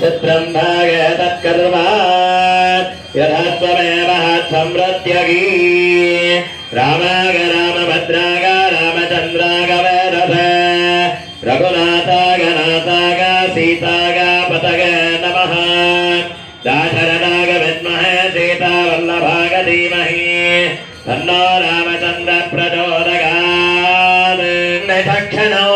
तद्ब्रह्माय तत्कर्मात् यथत्वमेवः संप्रत्यगी रामाय रामभद्राय रामचन्द्राय वैरभ रघुनाथाय नाथाय सीताय पतय नमः। दाशरणाय विद्महे सीतावल्लभाय धीमहि। तन्नो रामचन्द्र प्रचोदयात् क्षणौ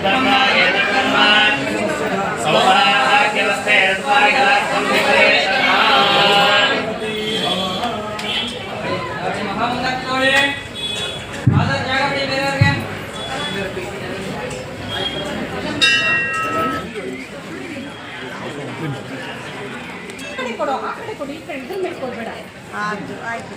ಶ್ರೀರಾಮಚಂದ್ರ ಭಗವಾನ್ ಕಿ ಮಹಾಮಂತ್ರಕ್ಕೆ ಆಧಾರ್ ಜಾಗ ಬಿಡಿ ಬೇರೆಯವ್ರಿಗೆ ಕಡೆ ಕೊಡು ಆ ಕಡೆ ಕೊಡು ಈ ಕಡೆ ಇದ್ರ ಮೇಲೆ ಕೊಡ್ಬೇಡ ಆಯ್ತು ಆಯ್ತು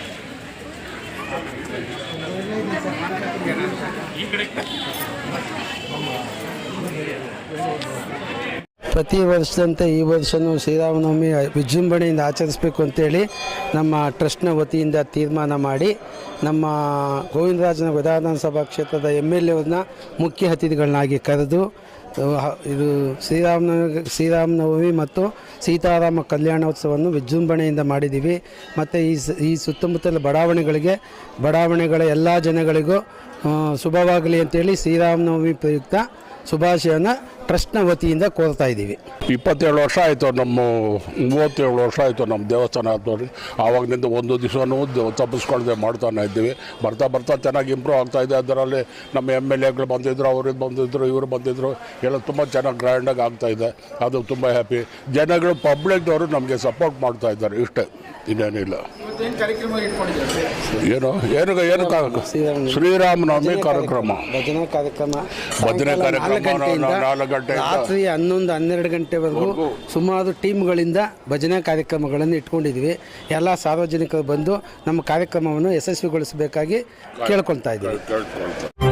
ಕೊಡ್ಡೆ ಕೊಡ್ಡೆ ಪ್ರತಿ ವರ್ಷದಂತೆ ಈ ವರ್ಷವೂ ಶ್ರೀರಾಮನವಮಿ ವಿಜೃಂಭಣೆಯಿಂದ ಆಚರಿಸಬೇಕು ಅಂತೇಳಿ ನಮ್ಮ ಟ್ರಸ್ಟ್ನ ವತಿಯಿಂದ ತೀರ್ಮಾನ ಮಾಡಿ ನಮ್ಮ ಗೋವಿಂದರಾಜನ ವಿಧಾನಸಭಾ ಕ್ಷೇತ್ರದ ಎಂ ಎಲ್ ಎವ್ರನ್ನ ಮುಖ್ಯ ಅತಿಥಿಗಳನ್ನಾಗಿ ಕರೆದು ಇದು ಶ್ರೀರಾಮನವಮಿ ಶ್ರೀರಾಮನವಮಿ ಮತ್ತು ಸೀತಾರಾಮ ಕಲ್ಯಾಣೋತ್ಸವವನ್ನು ವಿಜೃಂಭಣೆಯಿಂದ ಮಾಡಿದ್ದೀವಿ. ಮತ್ತು ಈ ಈ ಸುತ್ತಮುತ್ತಲ ಬಡಾವಣೆಗಳಿಗೆ, ಬಡಾವಣೆಗಳ ಎಲ್ಲ ಜನಗಳಿಗೂ ಶುಭವಾಗಲಿ ಅಂತೇಳಿ ಶ್ರೀರಾಮನವಮಿ ಪ್ರಯುಕ್ತ ಶುಭಾಶಯನ ಟ್ರಸ್ಟ್ನ ವತಿಯಿಂದ ಕೋರ್ತಾ ಇದ್ದೀವಿ. ಇಪ್ಪತ್ತೇಳು ವರ್ಷ ಆಯಿತು ನಮ್ಮ ಮೂವತ್ತೇಳು ವರ್ಷ ಆಯಿತು ನಮ್ಮ ದೇವಸ್ಥಾನ ಆದ್ರಿ ಆವಾಗಲಿಂದ ಒಂದು ದಿವಸನೂ ತಪ್ಪಿಸ್ಕೊಳ್ದೆ ಮಾಡ್ತಾನೆ ಇದ್ದೀವಿ. ಬರ್ತಾ ಬರ್ತಾ ಚೆನ್ನಾಗಿ ಇಂಪ್ರೂವ್ ಆಗ್ತಾ ಇದೆ. ಅದರಲ್ಲಿ ನಮ್ಮ ಎಂ ಎಲ್ ಎಗಳು ಬಂದಿದ್ದರು ಅವ್ರಿಗೆ ಬಂದಿದ್ದರು ಇವರು ಬಂದಿದ್ದರು ಎಲ್ಲ ತುಂಬ ಚೆನ್ನಾಗಿ ಗ್ರ್ಯಾಂಡಾಗಿ ಆಗ್ತಾ ಇದೆ. ಅದು ತುಂಬ ಹ್ಯಾಪಿ ಜನಗಳು ಪಬ್ಲಿಕ್ದವರು ನಮಗೆ ಸಪೋರ್ಟ್ ಮಾಡ್ತಾ ಇದ್ದಾರೆ. ಇಷ್ಟೇ. ಇನ್ನೇನಿಲ್ಲ. ಏನು? ಏನು ಏನು ಶ್ರೀರಾಮನವಮಿ ಕಾರ್ಯಕ್ರಮ. ಭಜನಾ ಕಾರ್ಯಕ್ರಮ. ಭಜನೆ ಕಾರ್ಯಕ್ರಮ. ನಾಲ್ಕು ರಾತ್ರಿ ಹನ್ನೊಂದು ಹನ್ನೆರಡು ಗಂಟೆವರೆಗೂ ಸುಮಾರು ಟೀಮ್ಗಳಿಂದ ಭಜನಾ ಕಾರ್ಯಕ್ರಮಗಳನ್ನು ಇಟ್ಕೊಂಡಿದ್ದೀವಿ ಎಲ್ಲ ಸಾರ್ವಜನಿಕರು ಬಂದು ನಮ್ಮ ಕಾರ್ಯಕ್ರಮವನ್ನು ಯಶಸ್ವಿಗೊಳಿಸಬೇಕಾಗಿ ಕೇಳ್ಕೊಳ್ತಾ ಇದ್ದೀವಿ.